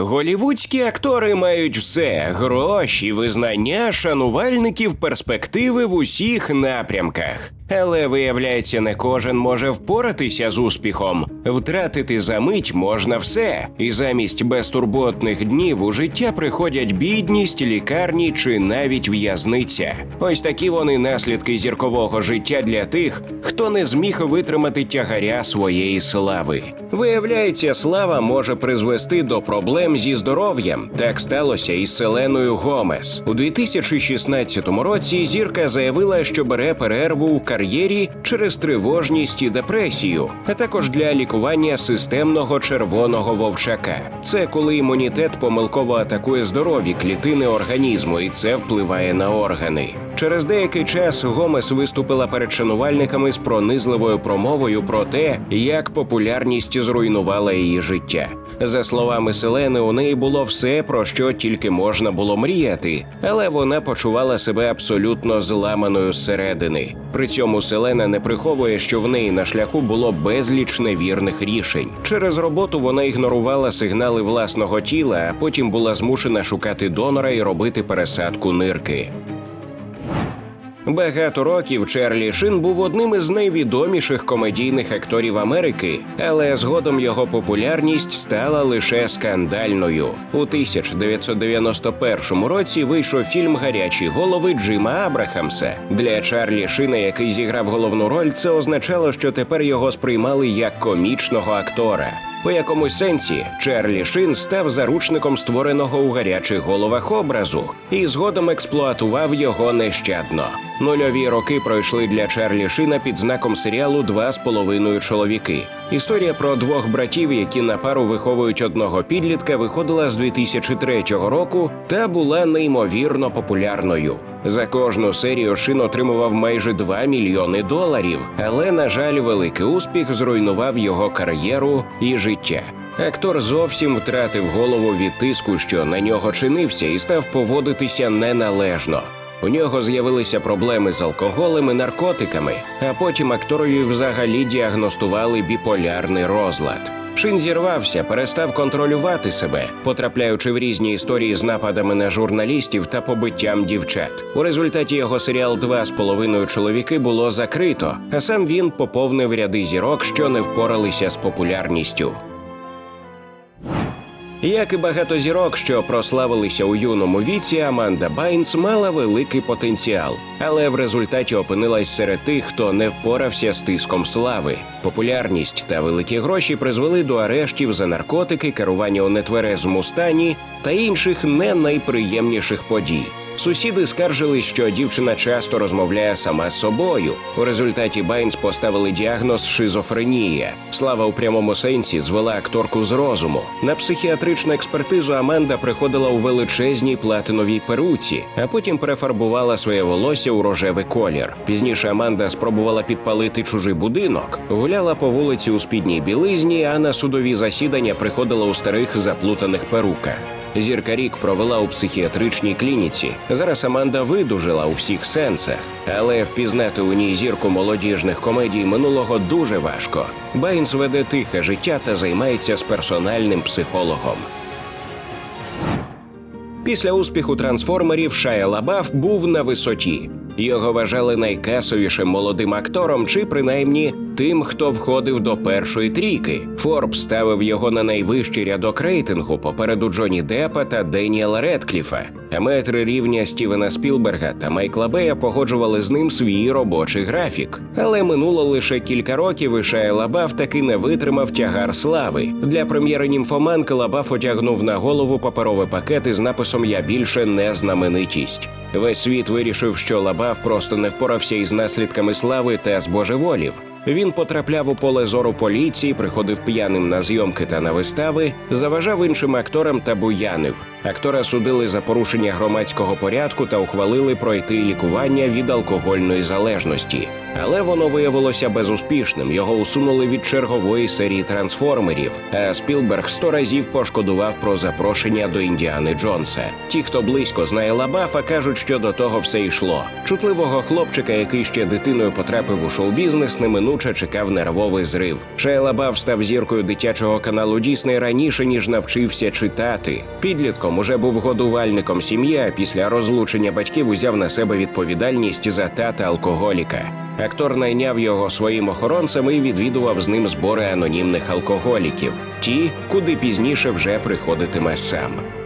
Голівудські актори мають все: гроші, визнання, шанувальників, перспективи в усіх напрямках. Але виявляється, не кожен може впоратися з успіхом. Втратити за мить можна все, і замість безтурботних днів у життя приходять бідність, лікарні чи навіть в'язниця. Ось такі вони наслідки зіркового життя для тих, хто не зміг витримати тягаря своєї слави. Виявляється, слава може призвести до проблем зі здоров'ям. Так сталося із Селеною Гомес. У 2016 році зірка заявила, що бере перерву у кар'єрі через тривожність і депресію, а також для лікування системного червоного вовчака. Це коли імунітет помилково атакує здорові клітини організму, і це впливає на органи. Через деякий час Гомес виступила перед шанувальниками з пронизливою промовою про те, як популярність зруйнувала її життя. За словами Селени, у неї було все, про що тільки можна було мріяти, але вона почувала себе абсолютно зламаною зсередини. При цьому Селена не приховує, що в неї на шляху було безліч невірних рішень. Через роботу вона ігнорувала сигнали власного тіла, а потім була змушена шукати донора і робити пересадку нирки. Багато років Чарлі Шин був одним із найвідоміших комедійних акторів Америки, але згодом його популярність стала лише скандальною. У 1991 році вийшов фільм Гарячі голови Джима Абрахамса. Для Чарлі Шина, який зіграв головну роль, це означало, що тепер його сприймали як комічного актора. У якомусь сенсі Чарлі Шин став заручником створеного у гарячих головах образу і згодом експлуатував його нещадно. Нульові роки пройшли для Чарлі Шина під знаком серіалу Два з половиною чоловіки. Історія про двох братів, які на пару виховують одного підлітка, виходила з 2003 року та була неймовірно популярною. За кожну серію Шин отримував майже 2 мільйони доларів, але, на жаль, великий успіх зруйнував його кар'єру і життя. Актор зовсім втратив голову від тиску, що на нього чинився, і став поводитися неналежно. У нього з'явилися проблеми з алкоголем і наркотиками, а потім акторові взагалі діагностували біполярний розлад. Шин зірвався, перестав контролювати себе, потрапляючи в різні історії з нападами на журналістів та побиттям дівчат. У результаті його серіал Два з половиною чоловіки було закрито, а сам він поповнив ряди зірок, що не впоралися з популярністю. Як і багато зірок, що прославилися у юному віці, Аманда Байнс мала великий потенціал, але в результаті опинилась серед тих, хто не впорався з тиском слави. Популярність та великі гроші призвели до арештів за наркотики, керування у нетверезому стані та інших не найприємніших подій. Сусіди скаржили, що дівчина часто розмовляє сама з собою. У результаті Байнс поставили діагноз шизофренія. Слава у прямому сенсі звела акторку з розуму. На психіатричну експертизу Аманда приходила у величезній платиновій перуці, а потім перефарбувала своє волосся у рожевий колір. Пізніше Аманда спробувала підпалити чужий будинок, гуляла по вулиці у спідній білизні, а на судові засідання приходила у старих заплутаних перуках. Зірка рік провела у психіатричній клініці. Зараз Аманда видужила у всіх сенсах, але впізнати у ній зірку молодіжних комедій минулого дуже важко. Байнс веде тихе життя та займається з персональним психологом. Після успіху трансформерів Шая Лабаф був на висоті. Його вважали найкасовішим молодим актором, чи принаймні тим, хто входив до першої трійки. Форбс ставив його на найвищий рядок рейтингу попереду Джоні Деппа та Деніела Редкліфа. А метри рівня Стівена Спілберга та Майкла Бея погоджували з ним свій робочий графік. Але минуло лише кілька років, і Шая Лабаф таки не витримав тягар слави. Для прем'єри німфоманки Лабаф одягнув на голову паперовий пакет із написом Я більше не знаменитість. Весь світ вирішив, що Лабаф просто не впорався із наслідками слави та збожеволів. Він потрапляв у поле зору поліції, приходив п'яним на зйомки та на вистави, заважав іншим акторам та буянив. Актора судили за порушення громадського порядку та ухвалили пройти лікування від алкогольної залежності. Але воно виявилося безуспішним. Його усунули від чергової серії трансформерів. А Спілберг сто разів пошкодував про запрошення до Індіани Джонса. Ті, хто близько знає Лабафа, кажуть, що до того все йшло. Чутливого хлопчика, який ще дитиною потрапив у шоу-бізнес, неминуче неминуче чекав нервовий зрив. Шея Лабаф став зіркою дитячого каналу Дісней раніше ніж навчився читати. Підлітком уже був годувальником сім'ї. а Після розлучення батьків узяв на себе відповідальність за тата алкоголіка. Актор найняв його своїм охоронцем і відвідував з ним збори анонімних алкоголіків, ті, куди пізніше вже приходитиме сам.